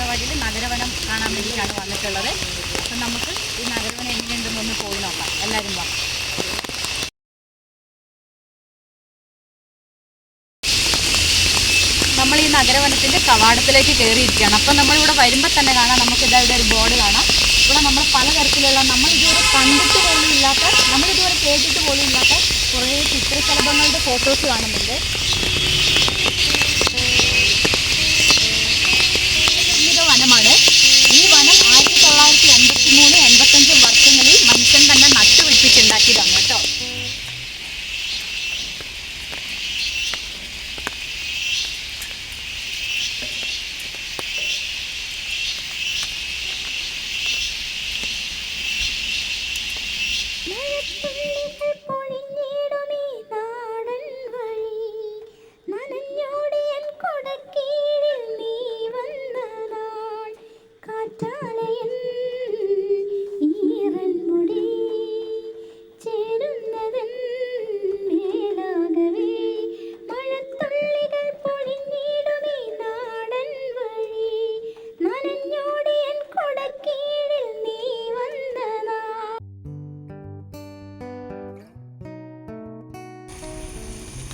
മാനന്തവാടിയിൽ നഗരവനം കാണാൻ വേണ്ടിയിട്ടാണ് വന്നിട്ടുള്ളത്. അപ്പം നമുക്ക് ഈ നഗരവനം എങ്ങനെയുണ്ടെന്നൊന്ന് പോയി നോക്കാം. എല്ലാവരും വാ. നമ്മൾ ഈ നഗരവനത്തിന്റെ കവാടത്തിലേക്ക് കയറിയിരിക്കുകയാണ്. അപ്പം നമ്മളിവിടെ വരുമ്പോൾ തന്നെ കാണാം നമുക്ക് ഇതാ ഇവിടെ ഒരു ബോർഡ് കാണാം. ഇവിടെ നമ്മൾ പലതരത്തിലുള്ള നമ്മൾ ഇതുവരെ കണ്ടിട്ട് പോലും ഇല്ലാത്ത നമ്മളിതുവരെ കേട്ടിട്ട് പോലും ഇല്ലാത്ത കുറേ ചിത്രശലഭങ്ങളുടെ ഫോട്ടോസ് കാണുന്നുണ്ട്.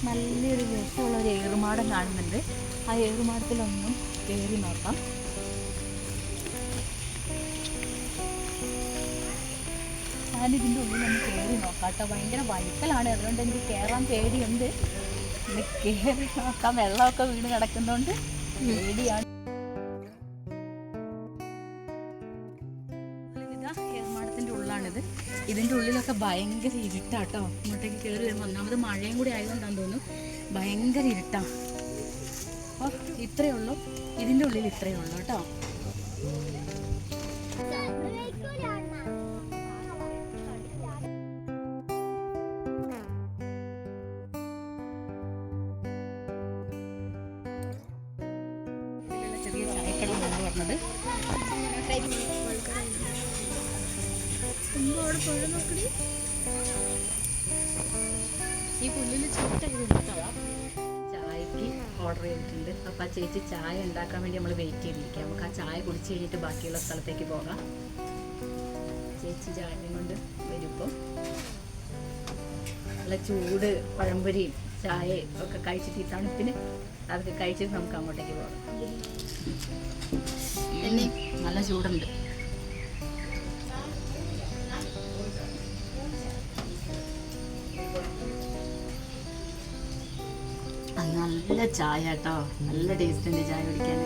നല്ലൊരു രസമുള്ള ഒരു ഏറുമാടം കാണുന്നുണ്ട്. ആ ഏറുമാടത്തിലൊന്നും കയറി നോക്കാം. ഞാനിതിന്റെ ഉള്ളിൽ ഒന്ന് കയറി നോക്കാം കേട്ടോ. ഭയങ്കര വഴുക്കലാണ് അതുകൊണ്ട് എനിക്ക് കയറാൻ പേടിയുണ്ട്. കയറി നോക്കാം. വെള്ളമൊക്കെ വീണ് കിടക്കുന്നതുകൊണ്ട് പേടിയാണ്. ഏറുമാടത്തിന്റെ ഇതിന്റെ ഉള്ളിലൊക്കെ ഭയങ്കര ഇരുട്ടാട്ടോ. ഇങ്ങോട്ടേക്ക് കയറി വരുമ്പോൾ ഒന്നാമത് മഴയും കൂടി ആയതുകൊണ്ടാന്ന് തോന്നുന്നു. ഭയങ്കര ഇരുട്ടാ. അപ്പോൾ ഇത്രയേ ഉള്ളൂ. ഇതിന്റെ ഉള്ളിൽ ഇത്രയേ ഉള്ളൂ കേട്ടോ. ചെറിയ ചായക്കട എന്ന് പറഞ്ഞത്. ഈ പുല്ലിൽ ചായക്ക് ഓർഡർ ചെയ്തിട്ടുണ്ട്. അപ്പം ആ ചേച്ചി ചായ ഉണ്ടാക്കാൻ വേണ്ടി നമ്മൾ വെയിറ്റ് ചെയ്തിരിക്കുക നമുക്ക് ആ ചായ കുടിച്ച് കഴിഞ്ഞിട്ട് ബാക്കിയുള്ള സ്ഥലത്തേക്ക് പോകാം. ചേച്ചി ചായയും കൊണ്ട് വരുമ്പോൾ നല്ല ചൂട് പഴംപൊരിയും ചായയും ഒക്കെ കഴിച്ചിട്ട് ഈ തണുപ്പിന് അതൊക്കെ കഴിച്ചിട്ട് നമുക്ക് അങ്ങോട്ടേക്ക് പോകാം. നല്ല ചൂടുണ്ട്. നല്ല ചായ കേട്ടോ. നല്ല ടേസ്റ്റ് ഉണ്ട് ചായ കുടിക്കാൻ.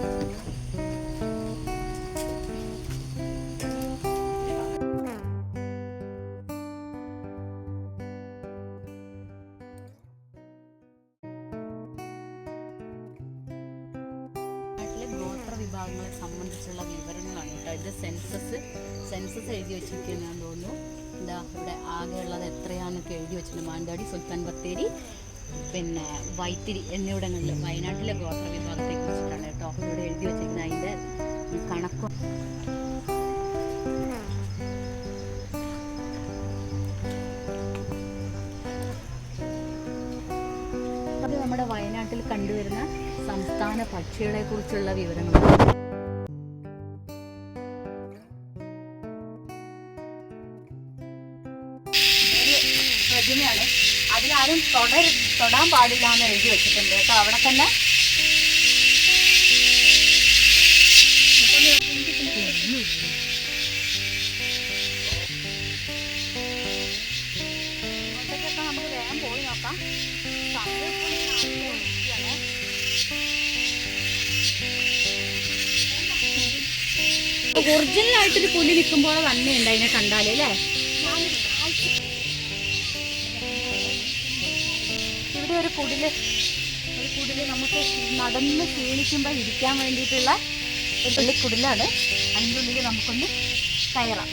വിഭാഗങ്ങളെ സംബന്ധിച്ചുള്ള വിവരങ്ങളാണ് കേട്ടോ. ഇത് സെൻസസ് സെൻസസ് എഴുതി വെച്ചിരിക്കുന്നതെന്ന് തോന്നുന്നു. എന്താ ഇവിടെ ആകെയുള്ളത് എത്രയാണെന്നൊക്കെ എഴുതി വെച്ചിട്ടുണ്ട്. മാനന്തവാടി സുൽത്താൻ ബത്തേരി പിന്നെ വൈത്തിരി എന്നിവിടങ്ങളിൽ വയനാട്ടിലെ ഗോത്ര വിഭാഗത്തെ കുറിച്ചിട്ടാണ് കേട്ടോ ഇവിടെ എഴുതി വെച്ചിരിക്കുന്നത്. അതിന്റെ കണക്കും. അത് നമ്മുടെ വയനാട്ടിൽ കണ്ടുവരുന്ന സംസ്ഥാന പക്ഷികളെ കുറിച്ചുള്ള വിവരങ്ങളാണ് പ്രതിമയാണ് അതിലാരും തൊട തൊടാൻ പാടില്ല എന്ന് എഴുതി വെച്ചിട്ടുണ്ട് കേട്ടോ. അവിടെ തന്നെ നമുക്ക് വേഗം ആയിട്ടൊരു പുലി നിൽക്കുമ്പോൾ തന്നെ ഉണ്ട് അതിനെ കണ്ടാലേ അല്ലേ? ഇവിടെ ഒരു കുടിൽ ഒരു കുടിൽ നമുക്ക് നടന്ന് ക്ഷീണിക്കുമ്പോൾ ഇരിക്കാൻ വേണ്ടിയിട്ടുള്ള ഒരു പള്ളിക്കുടിലാണ് അതിന്റെ ഉള്ളിൽ നമുക്കൊന്ന് കയറാം.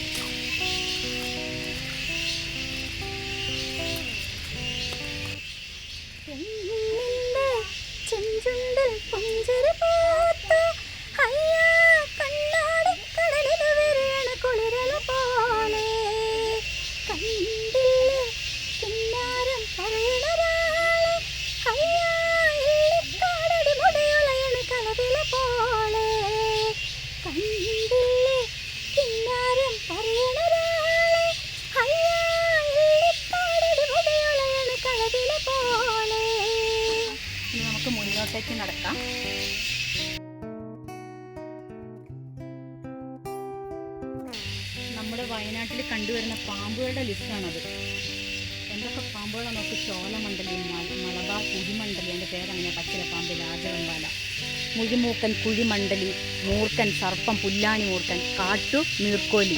വയനാട്ടിൽ കണ്ടുവരുന്ന പാമ്പുകളുടെ ലിസ്റ്റാണത്. എന്തൊക്കെ പാമ്പുകളാണ് നമുക്ക് ചോലമണ്ഡലി മലബാർ കുഴിമണ്ഡലി എന്റെ പേരങ്ങനെ പച്ചില പാമ്പ് രാജവെമ്പാല. മുഴിമൂക്കൻ കുഴിമണ്ഡലി മൂർക്കൻ സർപ്പം പുല്ലാനി മൂർക്കൻ കാട്ടു നീർക്കോലി.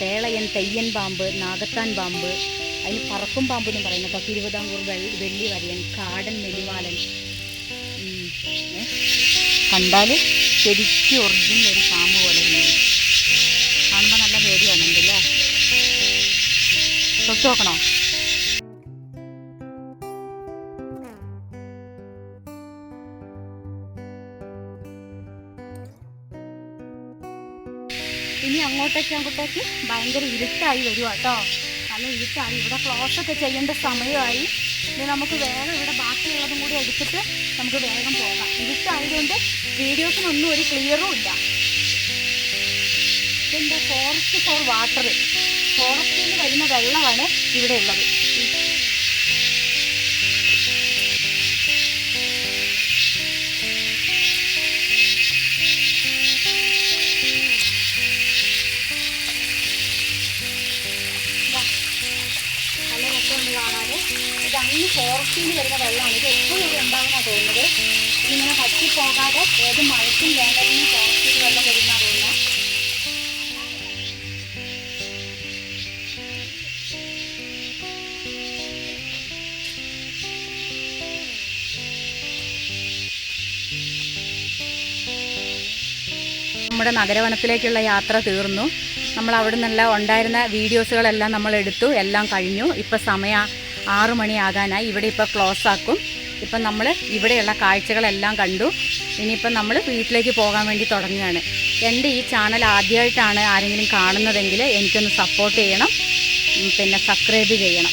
തേളയൻ തെയ്യൻ പാമ്പ് നാഗത്താൻ പാമ്പ്. അതിന് പറക്കും പാമ്പ് എന്ന് പറയുന്നത് തിരുവിതാംകൂർ വെള്ളി വരയൻ കാടൻ മെലിവാലൻ? കണ്ടാൽ ശരിക്കും ഒറിജിനൽ ഒരു പാമ്പ് തൊട്ട് നോക്കണോ ഇനി അങ്ങോട്ടേക്ക് അങ്ങോട്ടേക്ക് ഭയങ്കര ഇരുട്ടായി വരും കേട്ടോ. നല്ല ഇരുട്ടായി. ഇവിടെ ക്ലോസ് ഒക്കെ ചെയ്യേണ്ട സമയമായി. ഇനി നമുക്ക് വേഗം ഇവിടെ ബാക്കിയുള്ളതും കൂടി എടുത്തിട്ട് നമുക്ക് വേഗം പോകാം. ഇരുട്ടായതുകൊണ്ട് വീഡിയോസിനൊന്നും ഒരു ക്ലിയറും ഇല്ല. എന്താ ഫോറസ്റ്റ് ഫോർ വാട്ടർ ഫോറസ്റ്റിൽ നിന്ന് വരുന്ന വെള്ളമാണ് ഇവിടെ ഉള്ളത് ഇത് ഫോറസ്റ്റിൽ നിന്ന് വരുന്ന വെള്ളമാണ്. ഇത് എപ്പോഴും ഇവിടെ ഉണ്ടാകുന്ന തോന്നുന്നത്. ഇങ്ങനെ പറ്റി പോകാതെ ഏത് മഴയ്ക്കും വേനലിനും ഫോറസ്റ്റിൽ വെള്ളം വരുന്ന നമ്മുടെ നഗരവനത്തിലേക്കുള്ള യാത്ര തീർന്നു. നമ്മൾ അവിടെ നിന്നുള്ള ഉണ്ടായിരുന്ന വീഡിയോസുകളെല്ലാം നമ്മൾ എടുത്തു. എല്ലാം കഴിഞ്ഞു. ഇപ്പം സമയം ആറു മണിയാകാനായി ഇവിടെ ഇപ്പോൾ ക്ലോസ് ആക്കും. ഇപ്പം നമ്മൾ ഇവിടെയുള്ള കാഴ്ചകളെല്ലാം കണ്ടു. ഇനിയിപ്പം നമ്മൾ വീട്ടിലേക്ക് പോകാൻ വേണ്ടി തുടങ്ങുകയാണ്. എന്റെ ഈ ചാനൽ ആദ്യമായിട്ടാണ് ആരെങ്കിലും കാണുന്നതെങ്കിൽ എനിക്കൊന്ന് സപ്പോർട്ട് ചെയ്യണം. പിന്നെ സബ്സ്ക്രൈബ് ചെയ്യണം.